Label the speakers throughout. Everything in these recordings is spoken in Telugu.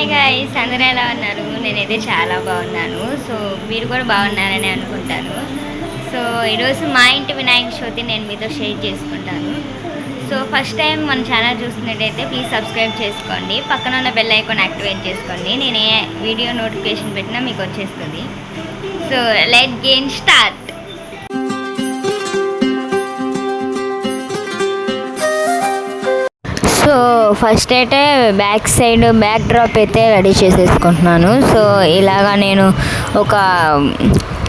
Speaker 1: హాయ్ గాయస్ అందరూ ఎలా ఉన్నారు? నేనైతే చాలా బాగున్నాను. సో మీరు కూడా బాగున్నారని అనుకుంటాను. సో ఈరోజు మా ఇంటి వినాయక చవితి నేను మీతో షేర్ చేసుకుంటాను. సో ఫస్ట్ టైం మన ఛానల్ చూసినట్టయితే ప్లీజ్ సబ్స్క్రైబ్ చేసుకోండి. పక్కన ఉన్న బెల్ ఐకాన్ యాక్టివేట్ చేసుకోండి. నేను ఏ వీడియో నోటిఫికేషన్ పెట్టినా మీకు వచ్చేస్తుంది. So let game start first అయితే బ్యాక్ సైడ్ బ్యాక్ డ్రాప్ అయితే రెడీ చేసేసుకుంటున్నాను. సో ఇలాగా నేను ఒక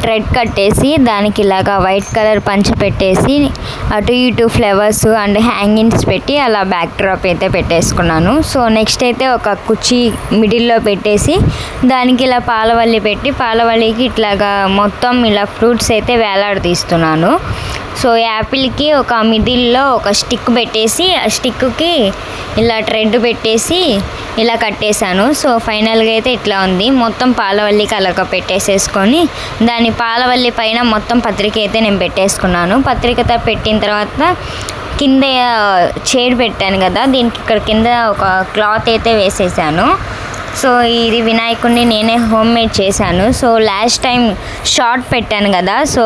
Speaker 1: థ్రెడ్ కట్టేసి దానికి ఇలాగా వైట్ కలర్ పంచ పెట్టేసి అటు ఇటు ఫ్లవర్స్ అండ్ హ్యాంగింగ్స్ పెట్టి అలా బ్యాక్ డ్రాప్ అయితే పెట్టేసుకున్నాను. సో నెక్స్ట్ అయితే ఒక కుర్చీ మిడిల్లో పెట్టేసి దానికి ఇలా పాలవల్లి పెట్టి పాలవల్లికి ఇట్లాగా మొత్తం ఇలా ఫ్రూట్స్ అయితే వేలాడదీస్తున్నాను. సో యాపిల్కి ఒక మిడిల్లో ఒక స్టిక్ పెట్టేసి ఆ స్టిక్కి ఇలా థ్రెడ్ పెట్టేసి ఇలా కట్టేశాను. సో ఫైనల్గా అయితే ఇట్లా ఉంది. మొత్తం పాలవల్లికి అలాగ పెట్టేసేసుకొని దాని పాలవల్లి పైన మొత్తం పత్రిక అయితే నేను పెట్టేసుకున్నాను. పత్రికతో పెట్టిన తర్వాత కింద చైర్ పెట్టాను కదా దీనికి ఇక్కడ కింద ఒక క్లాత్ అయితే వేసేసాను. సో ఇది వినాయకుడిని నేనే హోమ్ మేడ్ చేశాను. సో లాస్ట్ టైం షార్ట్ పెట్టాను కదా సో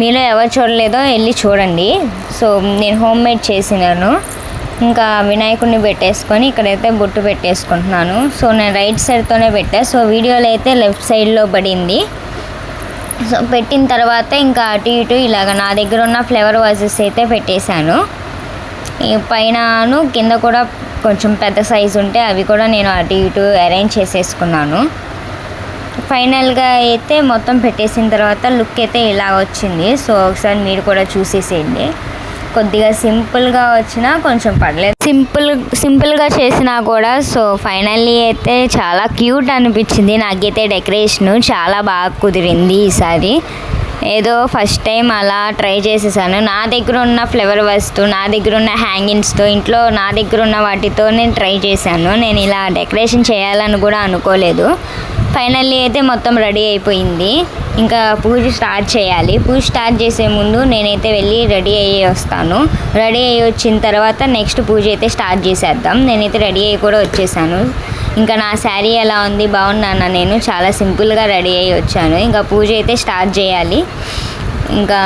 Speaker 1: మీలో ఎవరు చూడలేదో వెళ్ళి చూడండి. సో నేను హోమ్ మేడ్ చేసినాను. ఇంకా వినాయకుడిని పెట్టేసుకొని ఇక్కడైతే బొట్టు పెట్టేసుకుంటున్నాను. సో నేను రైట్ సైడ్తోనే పెట్టా. సో వీడియోలో అయితే లెఫ్ట్ సైడ్లో పడింది. సో పెట్టిన తర్వాత ఇంకా అటు ఇటు ఇలాగ నా దగ్గర ఉన్న ఫ్లవర్ వాజెస్ అయితే పెట్టేశాను. ఈ పైనను కింద కూడా కొంచెం పెద్ద సైజు ఉంటే అవి కూడా నేను అటు ఇటు అరేంజ్ చేసేసుకున్నాను. ఫైనల్గా అయితే మొత్తం పెట్టేసిన తర్వాత లుక్ అయితే ఇలా వచ్చింది. సో ఒకసారి మీరు కూడా చూసేసేయండి. కొద్దిగా సింపుల్గా వచ్చినా కొంచెం పర్లేదు. సింపుల్ సింపుల్గా చేసినా కూడా సో ఫైనల్లీ అయితే చాలా క్యూట్ అనిపించింది. నాకైతే డెకరేషను చాలా బాగా కుదిరింది ఈసారి. ఏదో ఫస్ట్ టైం అలా ట్రై చేసేసాను. నా దగ్గర ఉన్న ఫ్లవర్ వస్తు నా దగ్గర ఉన్న హ్యాంగింగ్స్తో ఇంట్లో నా దగ్గర ఉన్న వాటితో నేను ట్రై చేశాను. నేను ఇలా డెకరేషన్ చేయాలని కూడా అనుకోలేదు. ఫైనల్లీ అయితే మొత్తం రెడీ అయిపోయింది. ఇంకా పూజ స్టార్ట్ చేయాలి. పూజ స్టార్ట్ చేసే ముందు నేనైతే వెళ్ళి రెడీ అయ్యి వస్తాను. రెడీ అయ్యి వచ్చిన తర్వాత నెక్స్ట్ పూజ అయితే స్టార్ట్ చేసేద్దాం. నేనైతే రెడీ అయ్యి కూడా వచ్చేసాను. ఇంకా నా శారీ ఎలా ఉంది? బాగున్నాను నేను? చాలా సింపుల్గా రెడీ అయ్యి వచ్చాను. ఇంకా పూజ అయితే స్టార్ట్ చేయాలి. ఇంకా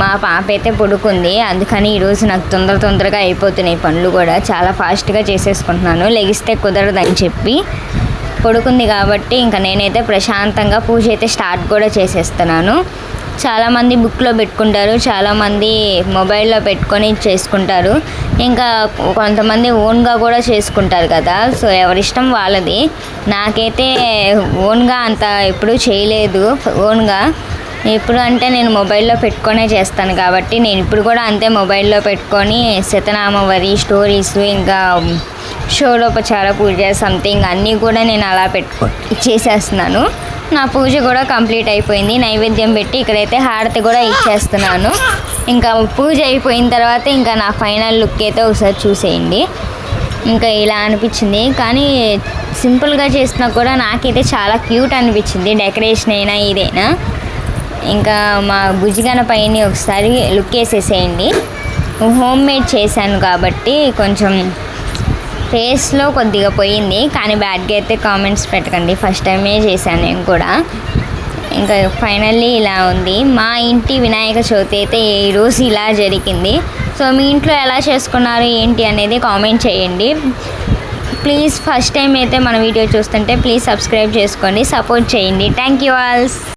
Speaker 1: మా పాప అయితే పడుకుంది. అందుకని ఈరోజు నాకు తొందర తొందరగా అయిపోతున్నాయి పనులు కూడా. చాలా ఫాస్ట్గా చేసేసుకుంటున్నాను. లెగిస్తే కుదరదని చెప్పి పడుకుంది కాబట్టి ఇంకా నేనైతే ప్రశాంతంగా పూజ అయితే స్టార్ట్ కూడా చేసేస్తున్నాను. చాలామంది బుక్లో పెట్టుకుంటారు చాలామంది మొబైల్లో పెట్టుకొని చేసుకుంటారు. ఇంకా కొంతమంది ఓన్గా కూడా చేసుకుంటారు కదా సో ఎవరిష్టం వాళ్ళది. నాకైతే ఓన్గా అంత ఎప్పుడూ చేయలేదు ఓన్గా. ఎప్పుడు అంటే నేను మొబైల్లో పెట్టుకొనే చేస్తాను కాబట్టి నేను ఇప్పుడు కూడా అంతే మొబైల్లో పెట్టుకొని శతనామవరి స్టోరీస్ ఇంకా షోడోపచార పూజ సంథింగ్ అన్నీ కూడా నేను అలా పెట్టుకో చేసేస్తున్నాను. నా పూజ కూడా కంప్లీట్ అయిపోయింది. నైవేద్యం పెట్టి ఇక్కడైతే హారతి కూడా ఇచ్చేస్తున్నాను. ఇంకా పూజ అయిపోయిన తర్వాత ఇంకా నా ఫైనల్ లుక్ అయితే ఒకసారి చూసేయండి. ఇంకా ఇలా అనిపించింది. కానీ సింపుల్గా చేసినా కూడా నాకైతే చాలా క్యూట్ అనిపించింది. డెకరేషన్ అయినా ఇదైనా. ఇంకా మా భుజిగన పైన ఒకసారి లుక్ వేసేసేయండి. హోమ్ మేడ్ చేశాను కాబట్టి కొంచెం ఫేస్లో కొద్దిగా పోయింది కానీ బ్యాడ్గా అయితే కామెంట్స్ పెట్టకండి. ఫస్ట్ టైమే చేశాను నేను కూడా. ఇంకా ఫైనల్లీ ఇలా ఉంది. మా ఇంటి వినాయక చవితి అయితే ఈరోజు ఇలా జరిగింది. సో మీ ఇంట్లో ఎలా చేసుకున్నారు ఏంటి అనేది కామెంట్ చేయండి. ప్లీజ్ ఫస్ట్ టైం అయితే మన వీడియో చూస్తుంటే ప్లీజ్ సబ్స్క్రైబ్ చేసుకోండి సపోర్ట్ చేయండి. Thank you all.